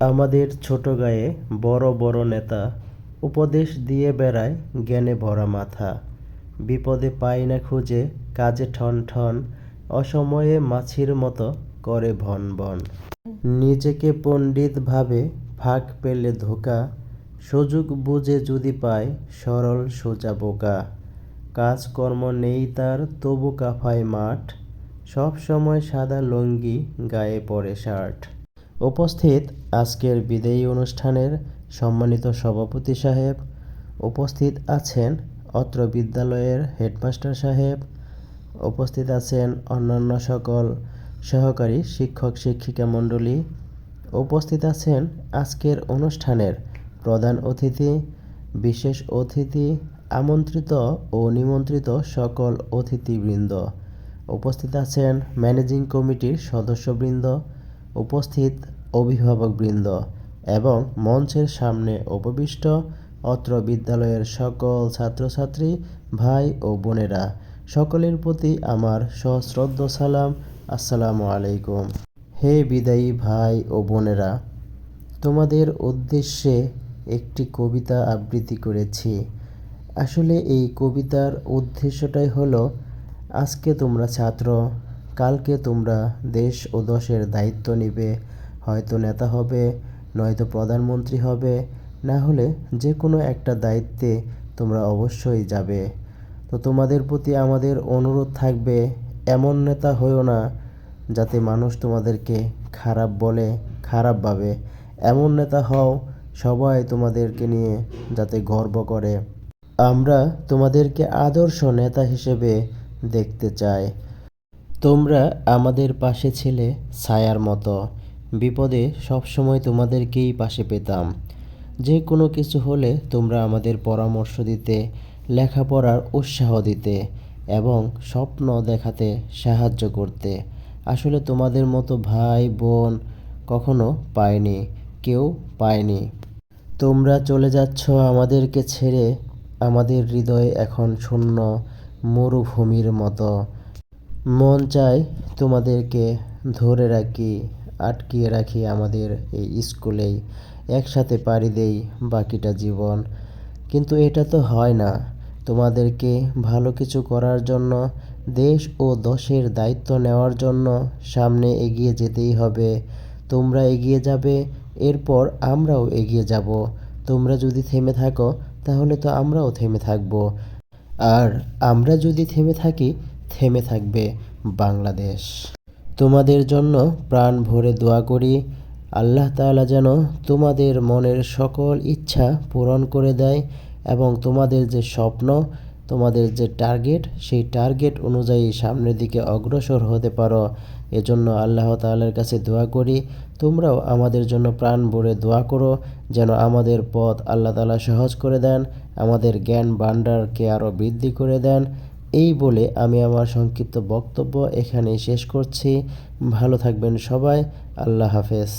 আমাদের ছোট গায়ে বড় বড় নেতা উপদেশ দিয়ে বেড়ায় জ্ঞানে ভরা মাথা। বিপদে পাই না খুঁজে, কাজে ঠন ঠন, অসময়ে মাছির মতো করে ভন ভন। নিজেকে পণ্ডিত ভাবে ফাঁক পেলে ধোকা, সুযোগ বুঝে যদি পায় সরল সোজা বোকা। কাজকর্ম নেই তার, তবু কাফায় মাঠ সব সময় সাদা লুঙ্গি গায়ে পরে শার্ট। উপস্থিত আজকের বিদায়ী অনুষ্ঠানের সম্মানিত সভাপতি সাহেব। উপস্থিত আছেন অত্র বিদ্যালয়ের হেডমাস্টার সাহেব। উপস্থিত আছেন অন্যান্য সকল সহকারী শিক্ষক, শিক্ষিকা মণ্ডলী। উপস্থিত আছেন আজকের অনুষ্ঠানের প্রধান অতিথি, বিশেষ অতিথি, আমন্ত্রিত ও নিমন্ত্রিত সকল অতিথিবৃন্দ। উপস্থিত আছেন ম্যানেজিং কমিটির সদস্যবৃন্দ উপস্থিত অভিভাবকবৃন্দ এবং মঞ্চের সামনে উপবিষ্ট অত্র বিদ্যালয়ের সকল ছাত্রছাত্রী, ভাই ও বোনেরা, সকলের প্রতি আমার সশ্রদ্ধ সালাম। আসসালামু আলাইকুম। হে বিদায়ী ভাই ও বোনেরা, তোমাদের উদ্দেশ্যে একটি কবিতা আবৃত্তি করেছি। আসলে এই কবিতার উদ্দেশ্যটাই হলো, আজকে তোমরা ছাত্র কালকে তোমরা দেশ ও দশের দায়িত্ব নিবে। হয়তো নেতা হবে, নয়তো প্রধানমন্ত্রী হবে। না হলে যে কোনো একটা দায়িত্বে তোমরা অবশ্যই যাবে। তো তোমাদের প্রতি আমাদের অনুরোধ থাকবে, এমন নেতা হয়েও না যাতে মানুষ তোমাদেরকে খারাপ বলে, খারাপ ভাবে। এমন নেতা হও, সবাই তোমাদেরকে নিয়ে যাতে গর্ব করে। আমরা তোমাদেরকে আদর্শ নেতা হিসেবে দেখতে চাই। তোমরা আমাদের পাশে ছিলে ছায়ার মতো। বিপদে সবসময় তোমাদেরকেই পাশে পেতাম। যে কোনো কিছু হলে তোমরা আমাদের পরামর্শ দিতে, লেখাপড়ার উৎসাহ দিতে এবং স্বপ্ন দেখাতে সাহায্য করতে। আসলে তোমাদের মতো ভাই, বোন কখনো পায়নি, কেউ পায়নি। তোমরা চলে যাচ্ছ আমাদেরকে ছেড়ে, আমাদের হৃদয় এখন শূন্য মরুভূমির মতো। মন চায় তোমাদেরকে ধরে রাখি, আটকিয়ে রাখি আমাদের এই স্কুলেই, একসাথে পাড়ি দেই বাকিটা জীবন। কিন্তু এটা তো হয় না। তোমাদেরকে ভালো কিছু করার জন্য, দেশ ও দশের দায়িত্ব নেওয়ার জন্য সামনে এগিয়ে যেতেই হবে। তোমরা এগিয়ে যাবে, এরপর আমরাও এগিয়ে যাব। তোমরা যদি থেমে থাকো, তাহলে তো আমরাও থেমে থাকব। আর আমরা যদি থেমে থাকি থেমে থাকবে বাংলাদেশ। তোমাদের জন্য প্রাণ ভরে দোয়া করি, আল্লাহ তাআলা যেন তোমাদের মনের সকল ইচ্ছা পূরণ করে দেয় এবং তোমাদের যে স্বপ্ন, তোমাদের যে টার্গেট, সেই টার্গেট অনুযায়ী সামনের দিকে অগ্রসর হতে পারো। এজন্য আল্লাহ তাআলার কাছে দোয়া করি, তোমরাও আমাদের জন্য প্রাণ ভরে দোয়া করো, যেন আমাদের পথ আল্লাহ তাআলা সহজ করে দেন, আমাদের জ্ঞান ভাণ্ডারকে আরও বৃদ্ধি করে দেন এই বলে আমি আমার সংক্ষিপ্ত বক্তব্য এখানেই শেষ করছি। ভালো থাকবেন সবাই। আল্লাহ হাফেজ।